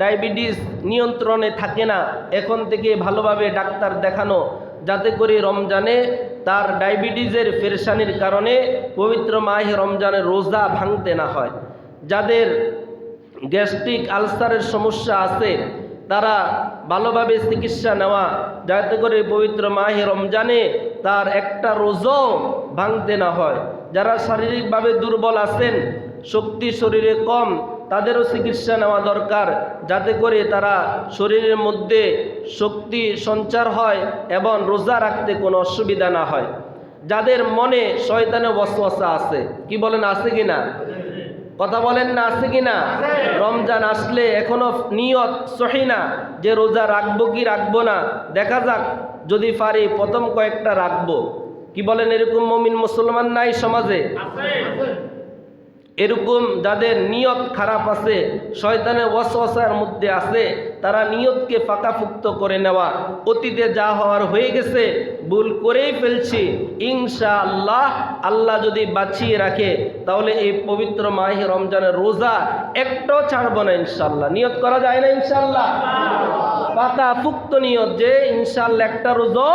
Diabetes নিয়ন্ত্রণে থাকে না, এখন থেকে ভালোভাবে ডাক্তার দেখানো, যাতে করে রমজানে তার ডায়াবেটিসের ফেরসানির কারণে পবিত্র মাহে রমজানের রোজা ভাঙতে না হয়। যাদের গ্যাস্ট্রিক আলসারের সমস্যা আছে, তারা ভালোভাবে চিকিৎসা নেওয়া, যাতে করে পবিত্র মাহে রমজানে তার একটা রোজও ভাঙতে না হয়। যারা শারীরিকভাবে দুর্বল আছেন, শক্তি শরীরে কম তাদেরও চিকিৎসা নেওয়া দরকার, যাতে করে তারা শরীরের মধ্যে শক্তি সঞ্চার হয় এবং রোজা রাখতে কোনো অসুবিধা না হয়। যাদের মনে শয়তানে বসওয়াসা আছে, কি বলেন, আছে কি না? কথা বলেন না, আছে কি না? রমজান আসলে এখনও নিয়ত সহি না যে রোজা রাখব কি রাখব না। দেখা যাক, যদি পারি প্রথম কয়েকটা রাখব। কি বলেন, এরকম মমিন মুসলমান নাই সমাজে? এরকম যাদের নিয়ত খারাপ আছে শয়তানের ওয়াসওয়াসার মধ্যে আছে, তারা নিয়তকে ফাঁকাফুক্ত করে নেওয়া। অতীতে যা হওয়ার হয়ে গেছে, ভুল করেই ফেলছি। ইনশা আল্লাহ আল্লাহ যদি বাঁচিয়ে রাখে, তাহলে এই পবিত্র মাহে রমজানের রোজা একটাও ছাড়বো না ইনশাল্লাহ নিয়ত করা যায় না ইনশাল্লাহ পাকাফুক্ত নিয়ত যে ইনশাল্লাহ একটা রোজা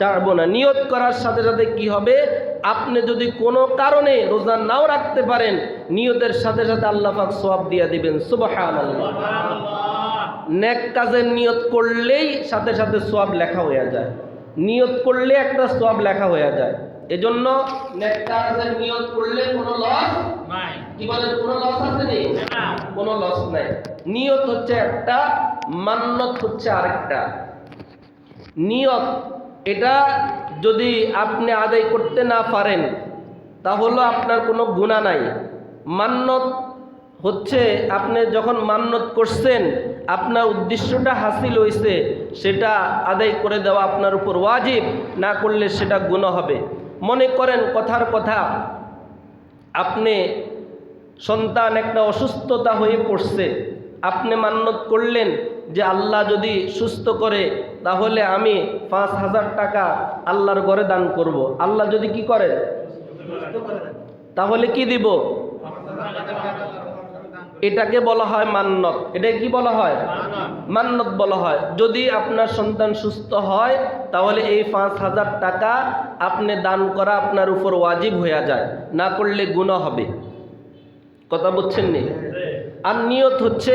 ছাড়বো না। নিয়ত করার সাথে সাথে কি হবে? আপনি যদি কোনো কারণে রোজা নাও রাখতে পারেন নিয়তের সাথে সাথে আল্লাহ পাক সওয়াব দিয়ে দিবেন। সুবহান নেক কাজের নিয়ত করলেই সাথে সাথে সোয়াব লেখা হয়ে যায়। নিয়ত করলে একটা সোয়াব লেখা হয়ে যায়। এজন্য নেক কাজের নিয়ত করলে কোনো লস কি বলেন কোনো লস আছে নি? কোনো লস নাই। নিয়ত হচ্ছে একটা মান্যত হচ্ছে আরেকটা। নিয়ত এটা যদি আপনি আদায় করতে না পারেন, তাহলে আপনার কোনো গুণা নাই। মান্যত হচ্ছে আপনি যখন মান্যত করছেন, আপনার উদ্দেশ্যটা হাসিল হয়েছে, সেটা আদায় করে দেওয়া আপনার উপর ওয়াজিব, না করলে সেটা গুণ হবে। মনে করেন কথার কথা, আপনি সন্তান একটা অসুস্থতা হয়ে পড়ছে, আপনি মান্যত করলেন যে আল্লাহ যদি সুস্থ করে, তাহলে আমি পাঁচ হাজার টাকা আল্লাহর ঘরে দান করব। আল্লাহ যদি কি করেন তাহলে কি দিব? এটাকে বলা হয় মান্যত এটা কি বলা হয়? মান্যত বলা হয়। যদি আপনার সন্তান সুস্থ হয়, তাহলে এই পাঁচ হাজার টাকা আপনি দান করা আপনার উপর ওয়াজিব হয়ে যায়। না করলে গুণ হবে। কথা বুঝছেন নি? আর নিয়ত হচ্ছে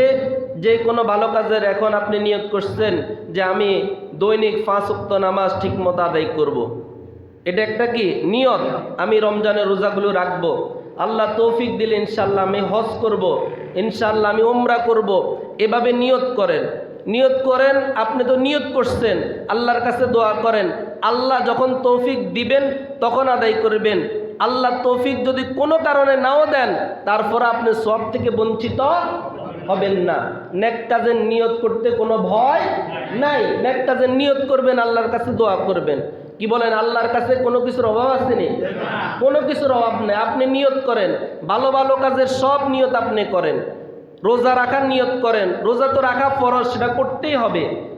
যে কোনো ভালো কাজের এখন আপনি নিয়ত করছেন যে আমি দৈনিক পাঁচ উক্ত নামাজ ঠিক মতো আদায় করব। এটা একটা কি? নিয়ত। আমি রমজানের রোজাগুলো রাখব। আল্লাহ তৌফিক দিলে ইনশাল্লাহ আমি হজ করব। ইনশাল্লাহ আমি ওমরা করব। এভাবে নিয়ত করেন। নিয়ত করেন, আপনি তো নিয়ত করছেন। আল্লাহর কাছে দোয়া করেন। আল্লাহ যখন তৌফিক দিবেন, তখন আদায় করবেন। আল্লাহ তৌফিক যদি কোনো কারণে নাও দেন, তারপর আপনি সব থেকে বঞ্চিত হবেন না। নেক কাজের নিয়ত করতে কোনো ভয় নাই। নেক কাজের নিয়ত করবেন, আল্লাহর কাছে দোয়া করবেন। কি বলেন, আল্লাহর কাছে কোনো কিছুর অভাব আছে নি? কোনো কিছুর অভাব নেই। আপনি নিয়ত করেন। ভালো ভালো কাজের সব নিয়ত আপনি করেন। রোজা রাখার নিয়ত করেন। রোজা তো রাখা ফরজ, সেটা করতেই হবে।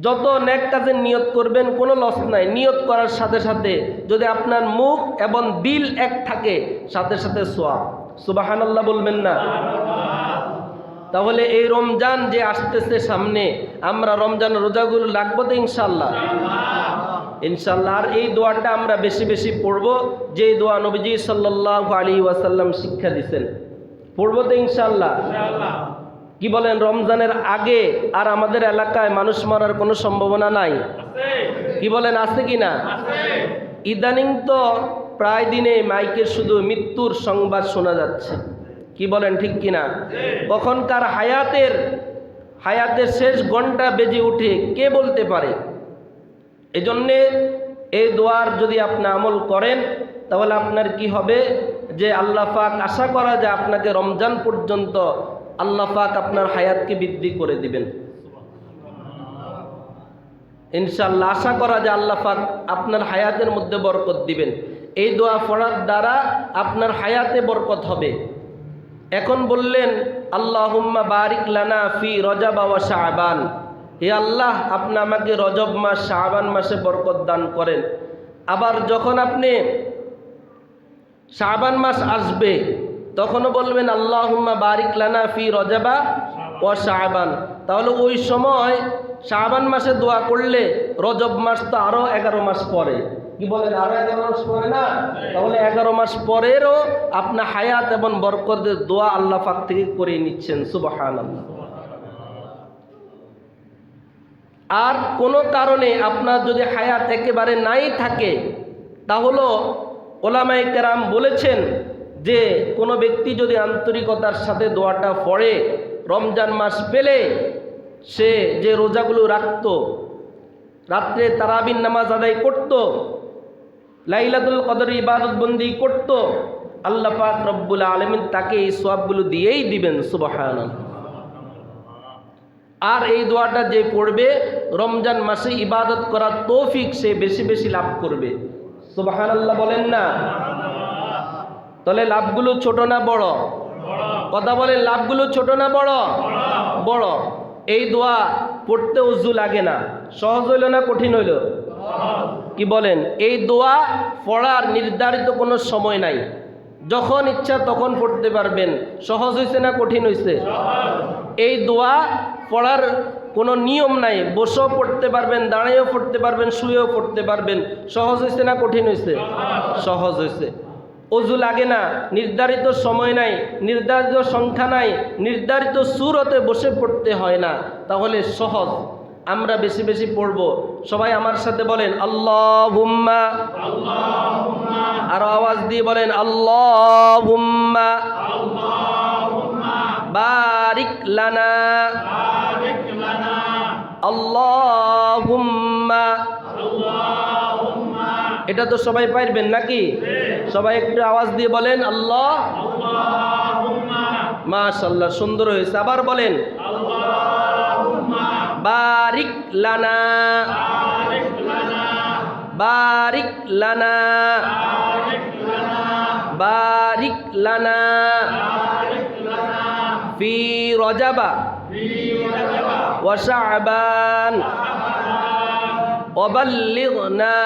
যত নেক কাজের নিয়ত করবেন, কোনো লস নাই। নিয়ত করার সাথে সাথে যদি আপনার মুখ এবং দিল এক থাকে, সাথে সাথে সোয়াব। সুবাহান আল্লাহ বলবেন না? তাহলে এই রমজান যে আসতেছে সামনে আমরা রমজান রোজাগুলো লাগবো তো ইনশাল্লাহ ইনশাল্লাহ আর এই দোয়াটা আমরা বেশি বেশি পড়ব যে দোয়া নবীজি সাল্লাহ আলী ওয়াসাল্লাম শিক্ষা দিছেন। পড়ব তো ইনশাল্লাহ কি বলেন রমজানের আগে আর আমাদের এলাকায় মানুষ মারার কোনো সম্ভাবনা নাই? কি বলেন আছে কি না? ইদানিং তো প্রায় দিনে মাইকের শুধু মৃত্যুর সংবাদ শোনা যাচ্ছে। কি বলেন ঠিক কিনা? কখনকার হায়াতের হায়াতের শেষ ঘণ্টা বেজে উঠে কে বলতে পারে? এজন্যে এই দোয়ার যদি আপনি আমল করেন, তাহলে আপনার কি হবে? যে আল্লাহ পাক আশা করা যায় আপনাকে রমজান পর্যন্ত আল্লাহ পাক আপনার হায়াতকে বৃদ্ধি করে দিবেন। ইনশাল্লাহ আশা করা যায় আল্লাহ পাক আপনার হায়াতের মধ্যে বরকত দিবেন। এই দোয়া পড়ার দ্বারা আপনার হায়াতে বরকত হবে। এখন বললেন, আল্লাহুম্মা বারিক লানা ফি রজব ওয়া শাবান। হে আল্লাহ, আপনি আমাকে রজব মাস, শাবান মাসে বরকত দান করেন। আবার যখন আপনি শাবান মাস আসবে, তখনও বলবেন, আল্লাহুম্মা বারিক লানা ফি রজবা ও শাহবান তাহলে ওই সময় শাহবান মাসে দোয়া করলে রজব মাস তো আরও এগারো মাস পরে। কি বলেন আরও এগারো মাস পরে না? তাহলে এগারো মাস পরেরও আপনার হায়াত এবং বরকতের দোয়া আল্লাহ পাক থেকে করে নিচ্ছেন সুবাহান আর কোনো কারণে আপনার যদি হায়াত একেবারে নাই থাকে, তাহলে ওলামাই কেরাম বলেছেন যে কোনো ব্যক্তি যদি আন্তরিকতার সাথে দোয়াটা পড়ে, রমজান মাস পেলে সে যে রোজাগুলো রাখত, রাত্রে তারাবিন নামাজ আদায় করত লাইলাতুল কদর ইবাদতবন্দি করত, আল্লাহ পাক রব্বুল আলমিন তাকে এই সবগুলো দিয়েই দিবেন সুবাহান আর এই দোয়াটা যে পড়বে, রমজান মাসে ইবাদত করার তৌফিক সে বেশি বেশি লাভ করবে। সুবাহান আল্লাহ বলেন না? তাহলে লাভগুলো ছোট না বড়? কথা বলে লাভগুলো ছোট না বড়? বড়। এই দোয়া পড়তে উজু লাগে না। সহজ হইল না কঠিন হইল? কি বলেন? এই দোয়া পড়ার নির্ধারিত কোনো সময় নাই। যখন ইচ্ছা তখন পড়তে পারবেন। সহজ হয়েছে না কঠিন হয়েছে এই দোয়া পড়ার কোনো নিয়ম নাই। বসেও পড়তে পারবেন, দাঁড়িয়েও পড়তে পারবেন, শুয়েও পড়তে পারবেন। সহজ হয়েছে না কঠিন হয়েছে সহজ হয়েছে অজু লাগে না, নির্ধারিত সময় নাই, নির্ধারিত সংখ্যা নাই, নির্ধারিত সুরতে বসে পড়তে হয় না। তাহলে সহজ। আমরা বেশি বেশি পড়ব। সবাই আমার সাথে বলেন আল্লাহ হুম্মা আরও আওয়াজ দিয়ে বলেন আল্লাহ হুম্মা বারিক লানা। আল্লাহ হুম্মা এটা তো সবাই পারবেন নাকি? সবাই একটু আওয়াজ দিয়ে বলেন, আল্লাহ। মাশাল্লাহ সুন্দর হয়েছে। আবার বলেন বারিক লানা বারিক লানা বারিক লানা ফি রজাবা وشعبان وبلغنا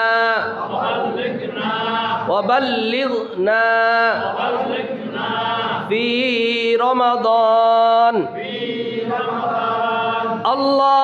وبلغنا في رمضان اللهم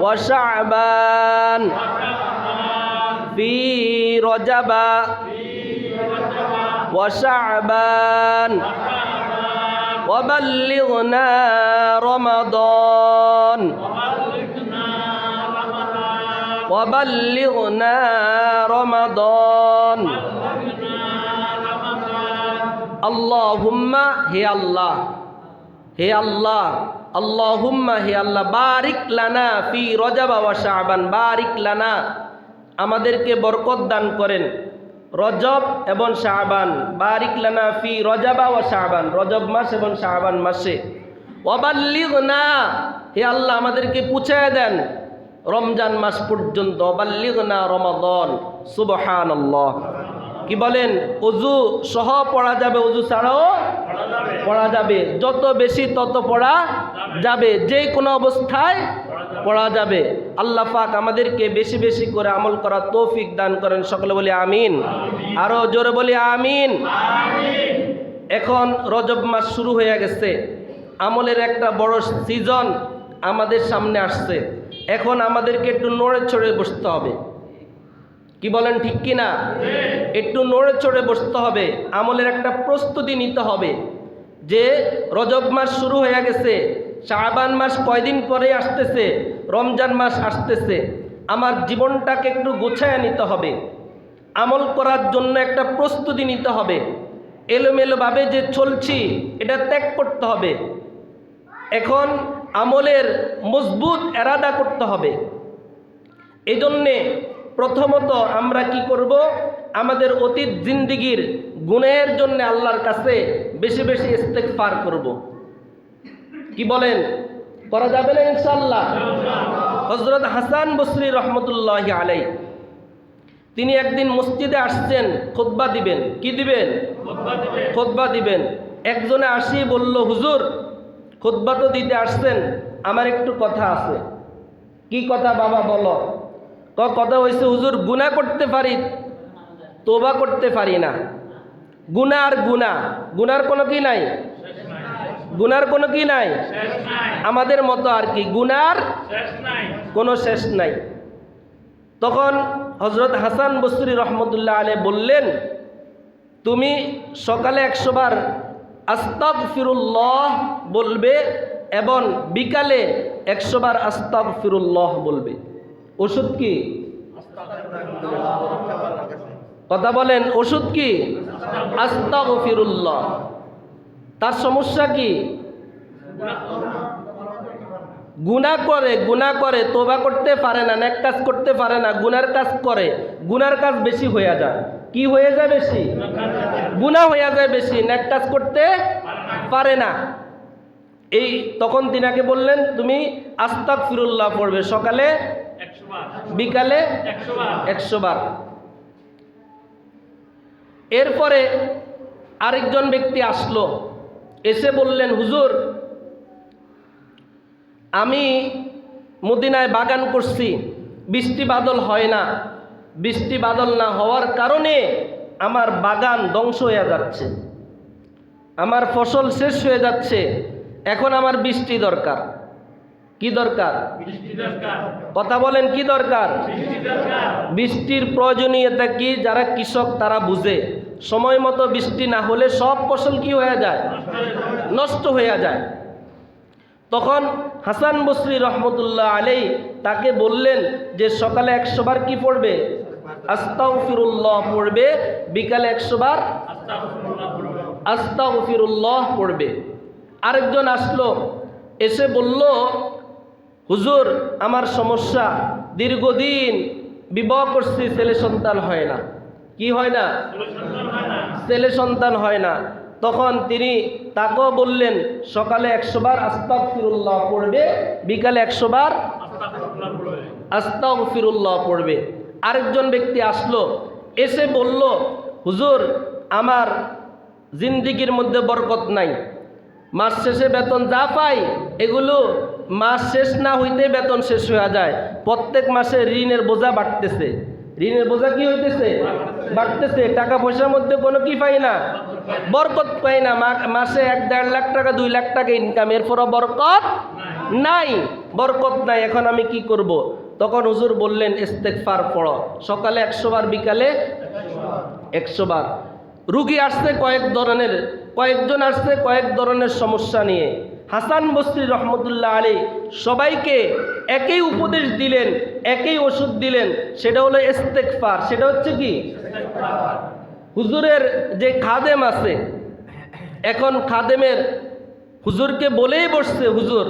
وشعبان في رجب وشعبان وبلغنا رمضان وبلغنا رمضان اللهم هي الله هي الله আল্লাহুম্মা হে আল্লাহ, বারিক লানা ফি রজাবা ওয়া শাবান, বারিক লানা, আমাদেরকে বরকত দান করেন। রজব এবং শাহবান বারিক লানা ফি রজাবা ও শাহবান রজব মাস এবং শাহবান মাসে। অবাল্লিগ না হে আল্লাহ, আমাদেরকে পুছায় দেন রমজান মাস পর্যন্ত। অবাল্লিগ না রমাদন সুবহান আল্লাহ কি বলেন? অজু সহ পড়া যাবে অজু ছাড়াও পড়া যাবে। যত বেশি তত পড়া যাবে। যে কোনো অবস্থায় পড়া যাবে। আল্লাহ পাক আমাদেরকে বেশি বেশি করে আমল করা তৌফিক দান করেন। সকলে বলি আমিন। আরও জোরে বলি আমিন। এখন রজব মাস শুরু হয়ে গেছে। আমলের একটা বড় সিজন আমাদের সামনে আসছে। এখন আমাদেরকে একটু নড়ে চড়ে বসতে হবে। কি বলেন ঠিক কি না একটু নড়ে চড়ে বসতে হবে, আমলের একটা প্রস্তুতি নিতে হবে। যে রজব মাস শুরু হয়ে গেছে শাহবান মাস কয়দিন পরে আসতেছে, রমজান মাস আসতেছে, আমার জীবনটাকে একটু গোছায় নিতে হবে। আমল করার জন্য একটা প্রস্তুতি নিতে হবে। এলোমেলোভাবে যে চলছি, এটা ত্যাগ করতে হবে। এখন আমলের মজবুত এরাদা করতে হবে। এই জন্যে প্রথমত আমরা কি করব? আমাদের অতীত জিন্দিগির গুণের জন্য আল্লাহর কাছে বেশি বেশি ইস্তেগফার করব। কি বলেন? করা যাবে না ইনশাল্লাহ হজরত হাসান বসরি রহমতুল্লাহ আলাই তিনি একদিন মসজিদে আসছেন খোদবা দিবেন। কি দিবেন। খোদবা দিবেন। একজনে আসি বলল হুজুর খোদবা তো দিতে আসছেন আমার একটু কথা আছে। কি কথা বাবা বলো? ক কথা হয়েছে হুজুর গুণা করতে পারি তোবা করতে পারি না। গুণা আর গুণা গুনার কোনো কি নাই? গুনার কোনো কি নাই? আমাদের মতো আর কি গুনার কোনো শেষ নাই। তখন হজরত হাসান বস্তুরি রহমতুল্লাহ আলে বললেন, তুমি সকালে একশো বার আস্তাক ফিরুল্লাহ বলবে এবং বিকালে একশো বার আস্তাক ফিরুল্লাহ বলবে। ওষুধ কি? কথা বলেন, ওষুধ কি? আস্তাক ফিরুল্লাহ তার সমস্যা কি? গুণা করে গুণা করে তোবা করতে পারে না, নেক কাজ করতে পারে না, গুনার কাজ করে, গুনার কাজ বেশি হয়ে যায়। কি হয়ে যায় বেশি? গুণা হয়ে যায় বেশি, নেক কাজ করতে পারে না। এই তখন তিনাকে বললেন, তুমি আস্তাক ফিরুল্লাহ পড়বে, সকালে বিকালে একশো বার। এরপরে আরেকজন ব্যক্তি আসলো, এসে বললেন, হুজুর, আমি মদিনায় বাগান করছি, বৃষ্টি বাদল হয় না। বৃষ্টি বাদল না হওয়ার কারণে আমার বাগান ধ্বংস হয়ে যাচ্ছে। আমার ফসল শেষ হয়ে যাচ্ছে। এখন আমার বৃষ্টি দরকার। কি দরকার? কথা বলেন, কি দরকার? বৃষ্টির প্রয়োজনীয়তা কি? যারা কৃষক, তারা বুঝে। সময় মতো বৃষ্টি না হলে সব ফসল কি হয়ে যায়? নষ্ট হয়ে যায়। তখন হাসান বসরি রহমতুল্লাহ আলাই তাকে বললেন যে, সকালে একশো বার কি পড়বে? আস্তাউ ফিরুল্লাহ পড়বে, বিকালে একশো বার আস্তাউ ফিরুল্লাহ পড়বে। আরেকজন আসলো, এসে বলল হুজুর, আমার সমস্যা। দীর্ঘদিন বিবাহ করছি, ছেলে সন্তান হয় না। কি হয় না? ছেলে সন্তান হয় না। তখন তিনি তাকেও বললেন, সকালে একশো বার আস্তাক ফিরুল্লাহ পড়বে, বিকালে একশো বার আস্তাক ফিরুল্লাহ পড়বে। আরেকজন ব্যক্তি আসলো, এসে বলল, হুজুর, আমার জিন্দিগির মধ্যে বরকত নাই। মাস শেষে বেতন যা পাই, এগুলো মাস শেষ না হইতে বেতন শেষ হয়ে যায়। প্রত্যেক মাসে ঋণের বোঝা বাড়তেছে। ঋণের বোঝা কি হইতেছে? বাড়তেছে। টাকা পয়সার মধ্যে কোনো কি পাই না? বরকত পাই না। মাসে এক দেড় লাখ টাকা, দুই লাখ টাকা ইনকাম এরপরও বরকত নাই। বরকত নাই। এখন আমি কি করব। তখন হুজুর বললেন ইস্তেকফার পড়ো। সকালে একশো বার, বিকালে একশো বার। রুগী আসছে কয়েক ধরনের, কয়েকজন আসছে কয়েক ধরনের সমস্যা নিয়ে। হাসান বস্রি রহমতুল্লাহ আলী সবাইকে একই উপদেশ দিলেন, একই ওষুধ দিলেন, সেটা হলো ইস্তেকফার সেটা হচ্ছে কি? হুজুরের যে খাদেম আছে, এখন খাদেমের হুজুরকে বলেই বসছে, হুজুর,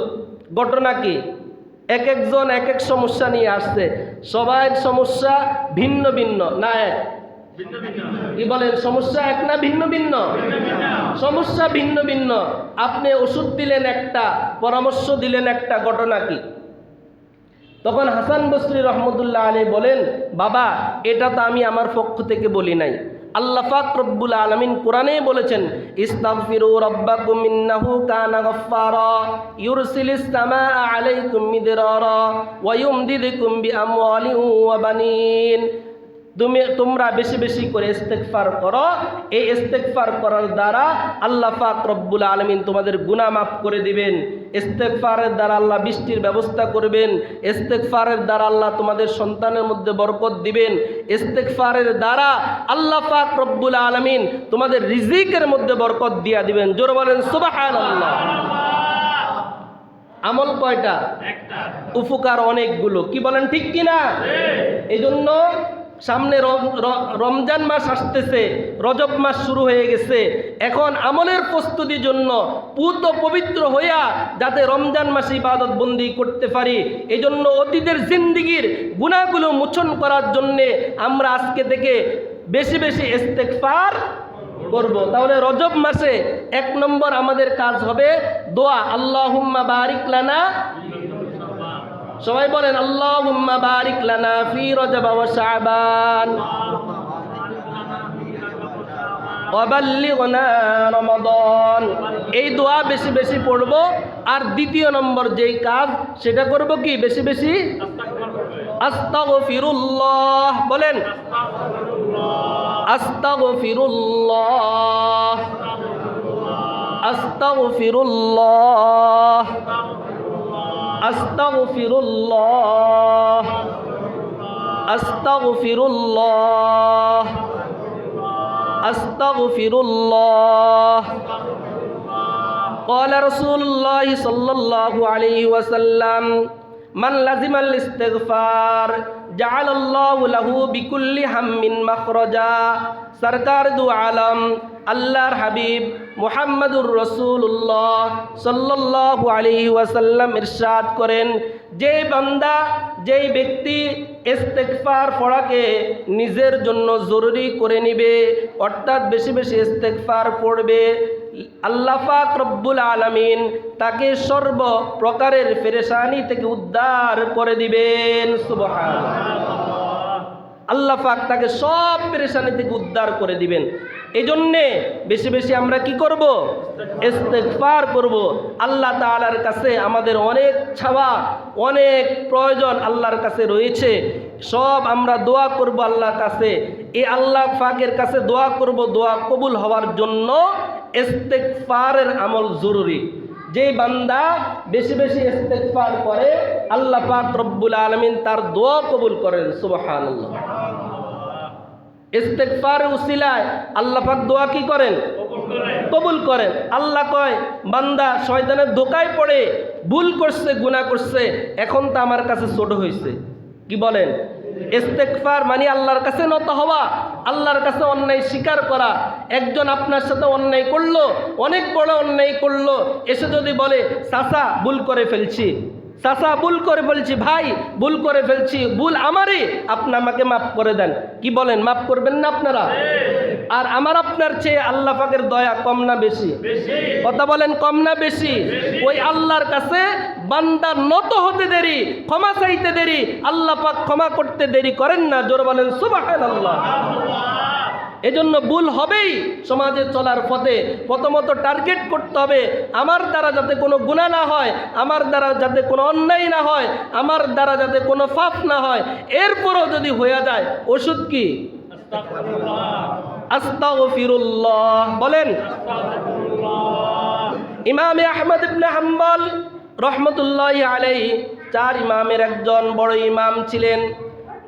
ঘটনা কি? এক একজন এক এক সমস্যা নিয়ে আসছে। সবাই সমস্যা ভিন্ন ভিন্ন, না এক। কি বলেন, সমস্যা এক না ভিন্ন ভিন্ন? সমস্যা ভিন্ন ভিন্ন। আপনি ওষুধ দিলেন একটা, পরামর্শ দিলেন একটা, ঘটনা কি? তখন হাসান বসরি রহমতুল্লাহ আলী বলেন, বাবা, এটা তো আমি আমার পক্ষ থেকে বলি নাই। আল্লাহ পাক রব্বুল আলামিন কোরআনে বলেছেন, ইস্তাগফিরু রাব্বাকুম ইন্নাহু কানা গাফফারা ইউরসিলিস সামাআ আলাইকুম মিদরারা, ওয়া ইউমদিদুকুম বিআমওয়ালিন ওয়া বানিন। তুমি তোমরা বেশি বেশি করে ইস্তেগফার করো। এই ইস্তেগফার করার দ্বারা আল্লাহ পাক রব্বুল আলামিন তোমাদের গুনাহ মাফ করে দিবেন। ইস্তেগফারের দ্বারা আল্লাহ বৃষ্টির ব্যবস্থা করবেন। ইস্তেগফারের দ্বারা আল্লাহ তোমাদের সন্তানের মধ্যে বরকত দিবেন। ইস্তেগফারের দ্বারা আল্লাহ পাক রব্বুল আলামিন তোমাদের রিজিকের মধ্যে বরকত দিয়া দিবেন। জোর বলেন সুবহানাল্লাহ। আমল কয়টা? উপকার অনেকগুলো। কি বলেন ঠিক কিনা? এই জন্য সামনে রম- রমজান মাস আসতেছে, রজব মাস শুরু হয়ে গেছে। এখন আমলের প্রস্তুতির জন্য পুত পবিত্র হইয়া যাতে রমজান মাসে ইবাদত বন্দি করতে পারি এই জন্য অতীতের জিন্দিগির গুণাগুলো মোচন করার জন্যে আমরা আজকে থেকে বেশি বেশি ইস্তেকফার করব। তাহলে রজব মাসে এক নম্বর আমাদের কাজ হবে দোয়া, আল্লাহুম্মা বারিক লানা সবাই বলেন, আল্লাহুম্মা বারিক লানা ফি রজব এই দোয়া বেশি বেশি পড়ব, আর দ্বিতীয় নম্বর যেই কাজ, সেটা করব কি? বেশি বেশি? আস্তাগফিরুল্লাহ। বলেন, আস্তাগফিরুল্লাহ। আস্তাগফিরুল্লাহ। আস্তাগফিরুল্লাহ আস্তাগফিরুল্লাহ أستغفر الله قال رسول الله صلى الله عليه وسلم من لزم الاستغفار جعل الله له بكل هم مخرجا সরকার দু আলম, আল্লাহর হাবিব মুহাম্মদুর রসুল্লাহ সাল্লাল্লাহু আলাইহি ওয়াসাল্লাম ইরশাদ করেন, যে বান্দা, যেই ব্যক্তি ইস্তেগফার পড়াকে নিজের জন্য জরুরি করে নিবে, অর্থাৎ বেশি বেশি ইস্তেগফার পড়বে, আল্লাহ পাক রব্বুল আলামিন তাকে সর্ব প্রকারের ফেরেশানি থেকে উদ্ধার করে দিবেন, সুবহানাল্লাহ। আল্লাহ পাক তাকে সব পেরেশানি থেকে উদ্ধার করে দিবেন। এই জন্যে বেশি বেশি আমরা কি করব? ইস্তেগফার করব। আল্লাহ তাআলার কাছে আমাদের অনেক ছাওয়া, অনেক প্রয়োজন আল্লাহর কাছে রয়েছে। সব আমরা দোয়া করব আল্লাহর কাছে। এই আল্লাহ পাকের কাছে দোয়া করব। দোয়া কবুল হওয়ার জন্য ইস্তেগফারের আমল জরুরি। যে বান্দা বেশি বেশি ইস্তেগফার করে, আল্লাহ পাক রব্বুল আলামিন তার দোয়া কবুল করেন, সুবহানাল্লাহ। ইস্তেগফার উসিলায় আল্লাহ পাক দোয়া কি করেন? কবুল করেন। আল্লাহ কয়, বান্দা শয়তানের ধোকায় পড়ে, ভুল করছে, গুনাহ করছে, এখন তো আমার কাছে ছোট হয়েছে কি বলেন? ইস্তেগফার মানে আল্লাহর কাছে নত হওয়া। আল্লাহর কাছে অন্যায় স্বীকার করা, একজন আপনার সাথে অন্যায় করল, অনেক বড় অন্যায় করল, এসে যদি বলে, চাচা, ভুল করে ফেলছি, চাচা, ভুল করে ফেলছি, ভাই, ভুল করে ফেলছি, ভুল আমারই, আপনি আমাকে মাফ করে দেন। কি বলেন, মাফ করবেন না আপনারা? আর আমার আপনার চেয়ে আল্লাহ পাকের দয়া কম না বেশি? কথা বলেন কম না বেশি? ওই আল্লাহর কাছে বান্দার নত হতে দেরি ক্ষমা চাইতে দেরি আল্লাহ পাক ক্ষমা করতে দেরি করেন না জোর বলেন সুবহানাল্লাহ। এজন্য ভুল হবেই সমাজে চলার পথে। প্রথমত টার্গেট করতে হবে আমার দ্বারা যাতে কোনো গুণা না হয় আমার দ্বারা যাতে কোনো অন্যায় না হয় আমার দ্বারা যাতে কোনো পাপ না হয়। এরপরও যদি হয়ে যায় ওষুধ কি? আস্তাগফিরুল্লাহ। বলেন, ইমামে আহমদ ইবনে হাম্বল রহমতুল্লাহ আলাই চার ইমামের একজন বড় ইমাম ছিলেন।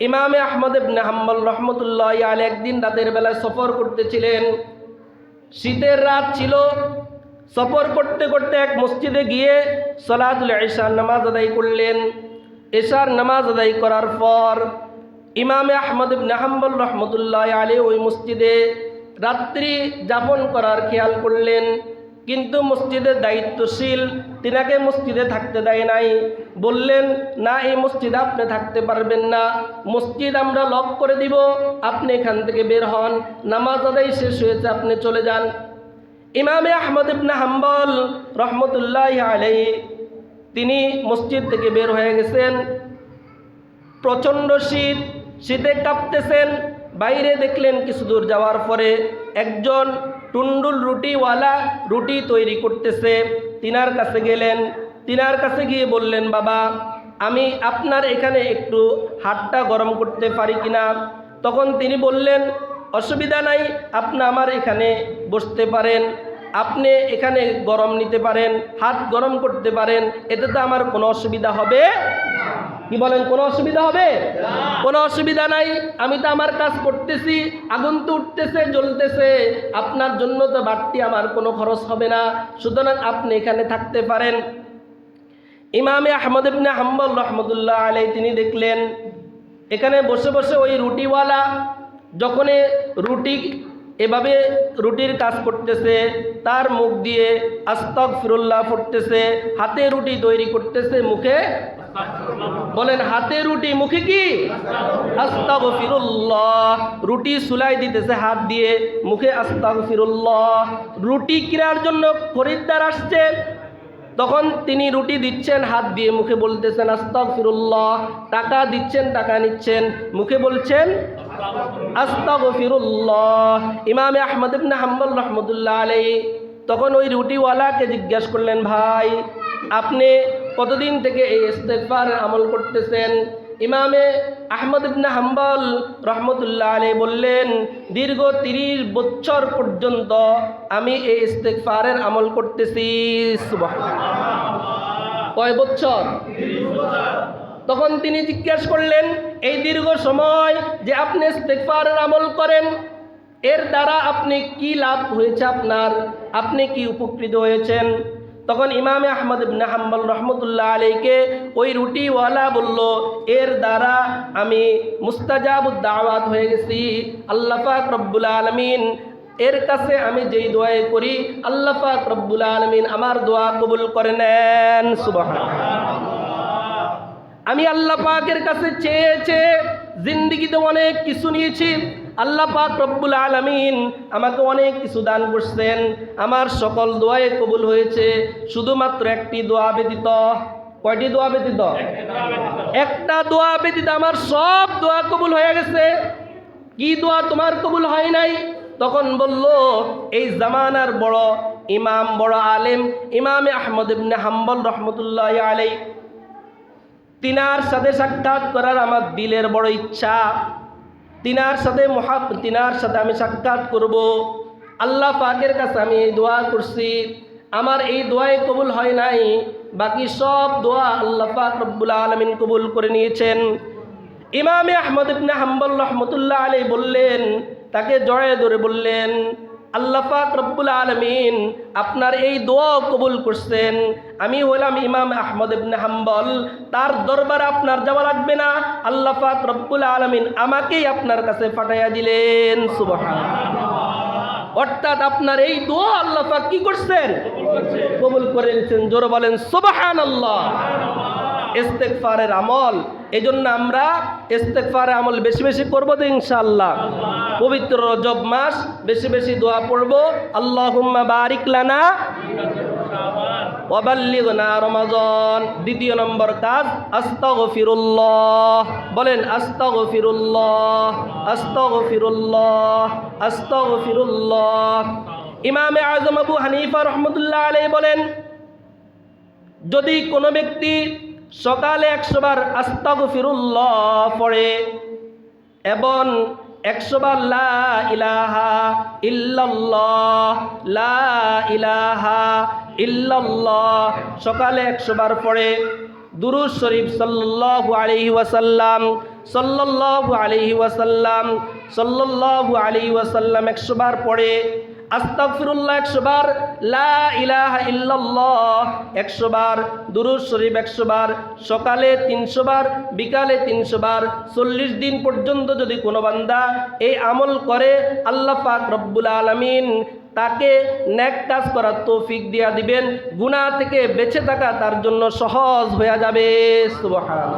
ইমামে আহমদ ইবনে হাম্বল রহমতুল্লাহ আলাই একদিন রাতের বেলায় সফর করতেছিলেন। শীতের রাত ছিল, সফর করতে করতে এক মসজিদে গিয়ে সলাতুল ঈশার নামাজ আদায় করলেন। এশার নামাজ আদায় করার পর ইমামে আহমদ ইবনে হাম্বল রহমতুল্লাহ আলী ওই মসজিদে রাত্রি যাপন করার খেয়াল করলেন, কিন্তু মসজিদের দায়িত্বশীল, তিনাকে মসজিদে থাকতে দেয় নাই। বললেন, না, এই মসজিদে আপনি থাকতে পারবেন না। মসজিদ আমরা লক করে দিব, আপনি এখান থেকে বের হন। নামাজ আদায় শেষ হয়েছে, আপনি চলে যান। ইমামে আহমদ ইবনে হাম্বল রহমতুল্লাহ আলাই তিনি মসজিদ থেকে বের হয়ে গেছেন। প্রচণ্ড শীত শীতে কাঁপতেছেন, বাইরে দেখলেন কিছু দূর যাওয়ার পরে একজন টুন্ডুল রুটিওয়ালা রুটি তৈরি করতেছে। তিনার কাছে গেলেন, তিনার কাছে গিয়ে বললেন, বাবা, আমি আপনার এখানে একটু হাতটা গরম করতে পারি কিনা? তখন তিনি বললেন, অসুবিধা নাই, আপনি আমার এখানে বসতে পারেন। আপনি এখানে গরম নিতে পারেন, হাত গরম করতে পারেন এতে তো আমার কোনো অসুবিধা হবে? কি বলেন, কোনো অসুবিধা হবে? কোনো অসুবিধা নাই, আমি তো আমার কাজ করতেছি আগুন তো উঠতেছে, জ্বলতেছে, আপনার জন্য তো বাড়তি আমার কোনো খরচ হবে না, সুতরাং আপনি এখানে থাকতে পারেন। ইমামে আহমদ ইবনে হাম্বল রহমতুল্লাহ আলাই তিনি দেখলেন, এখানে বসে বসে ওই রুটিওয়ালা যখন রুটি এভাবে রুটির কাজ করতেছে, তার মুখ দিয়ে আস্তক ফিরুল্লাহ ফুটতেছে হাতে রুটি তৈরি করতেছে মুখে? বলেন, হাতে রুটি মুখে কি? আস্তাগফিরুল্লাহ। রুটি সুলাই দিতেছে হাত দিয়ে, মুখে আস্তাগফিরুল্লাহ। রুটি কেনার জন্য খরিদ্দার আসছে, তখন তিনি রুটি দিচ্ছেন, হাত দিয়ে মুখে বলতেছেন আস্তক ফিরুল্লাহ টাকা দিচ্ছেন, টাকা নিচ্ছেন, মুখে বলছেন আস্তাগফিরুল্লাহ। ইমামে আহমদ ইবনে হাম্বল রহমতুল্লাহ আলাইহি তখন ওই রুটিওয়ালাকে জিজ্ঞাসা করলেন, ভাই, আপনি কতদিন থেকে এই ইস্তেগফার আমল করতেছেন? ইমামে আহমদ ইবনে হাম্বল রহমতুল্লাহ আলাইহি বললেন, দীর্ঘ তিরিশ বছর পর্যন্ত আমি এই ইস্তেগফারের আমল করতেছি। কয় বছর? তখন তিনি জিজ্ঞাসা করলেন, এই দীর্ঘ সময় যে আপনি ইস্তেগফারের আমল করেন, এর দ্বারা আপনি কি লাভ হয়েছে আপনার? আপনি কি উপকৃত হয়েছেন? তখন ইমামে আহমদ ইবনে হাম্বল রহমতুল্লাহ আলীকে ওই রুটিওয়ালা বলল, এর দ্বারা আমি মুস্তাজাবুদ দাওয়াত হয়ে গেছি। আল্লাহ পাক রব্বুল আলমিন, এর কাছে আমি যেই দোয়াই করি, আল্লাহ পাক রব্বুল আলমিন আমার দোয়া কবুল করে নেন। সুবাহ আমি আল্লাহ পাকের কাছে চেয়ে চেয়ে জিন্দিগিতে অনেক কিছু নিয়েছি। আল্লাহ পাক রব্বুল আলমিন আমাকে অনেক কিছু দান করছেন। আমার সকল দোয়াই কবুল হয়েছে। শুধুমাত্র একটি দোয়া ব্যতীত। কয়টি দোয়া ব্যতীত? একটা দোয়া ব্যতীত আমার সব দোয়া কবুল হয়ে গেছে। কি দোয়া তোমার কবুল হয় নাই? তখন বলল, এই জামানার বড় ইমাম, বড় আলেম, ইমামে আহমদ ইবনে হাম্বল রহমতুল্লাহ আলাই তিনার সাথে সাক্ষাৎ করার আমার দিলের বড় ইচ্ছা। তিনার সাথে মহা তিনার সাথে আমি সাক্ষাৎ করব। আল্লাহ পাকের কাছে আমি এই দোয়া করছি। আমার এই দোয়াই কবুল হয় নাই। বাকি সব দোয়া আল্লাহ পাক রব্বুল আলমিন কবুল করে নিয়েছেন। ইমামে আহমদ ইবনে হাম্বল রহমতুল্লাহ আলী বললেন, তাকে জড়ায় ধরে বললেন আল্লাহ পাক রব্বুল আলমিন আপনার এই দোয়াও কবুল করছেন। আমি হলাম ইমাম আহমদ ইবনে হাম্বল। তার দরবারে আপনার যাওয়া লাগবে না। আল্লাহ পাক রব্বুল আলমিন আমাকেই আপনার কাছে পাঠাইয়া দিলেন। সুবহান অর্থাৎ আপনার এই দোয়া আল্লাহ পাক কি করছেন? কবুল করে নিয়েছেন জোরে বলেন সুবহান আল্লাহ ইস্তেকফারের আমল। এই জন্য আমরা ইস্তেকফারের আমল বেশি বেশি করব তো ইনশাআল্লাহ। পবিত্র রজব মাস, বেশি বেশি দোয়া পড়ব। আল্লাহুম্মা বারিক লানা রমাজন। দ্বিতীয় নম্বর কাজ, আস্তাগফিরুল্লাহ। বলেন, আস্তাগফিরুল্লাহ আস্তাগফিরুল্লাহ আস্তাগফিরুল্লাহ। ইমামে আজম আবু হানিফা রহমতুল্লাহ আলাইহি বলেন, যদি কোনো ব্যক্তি সকালে একশোবার আস্তাগফিরুল্লাহ পড়ে, এবং একশোবার লা ইলাহা ইল্লাল্লাহ, লা ইলাহা ইল্লাল্লাহ সকালে একশোবার পড়ে। দুরুজ শরীফ সাল্লাল্লাহু আলাইহি ওয়াসাল্লাম, সাল্লাল্লাহু আলাইহি ওয়াসাল্লাম, সাল্লাল্লাহু আলাইহি ওয়াসাল্লাম একশোবার পড়ে। আস্তাগফিরুল্লাহ একশো বার লা ইলাহা ইল্লাল্লাহ একশো বার দুরুজ শরীফ একশো বার সকালে তিনশো বার বিকালে তিনশো বার চল্লিশ দিন পর্যন্ত যদি কোনো বান্দা এই আমল করে, আল্লাহ পাক রব্বুল আলমিন তাকে ন্যাক কাজ করার তৌফিক দিয়া দিবেন, গুনাহ থেকে বেঁচে থাকা তার জন্য সহজ হয়ে যাবে। সুবহান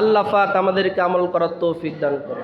আল্লাহ পাক আমাদেরকে আমল করার তৌফিক দান করে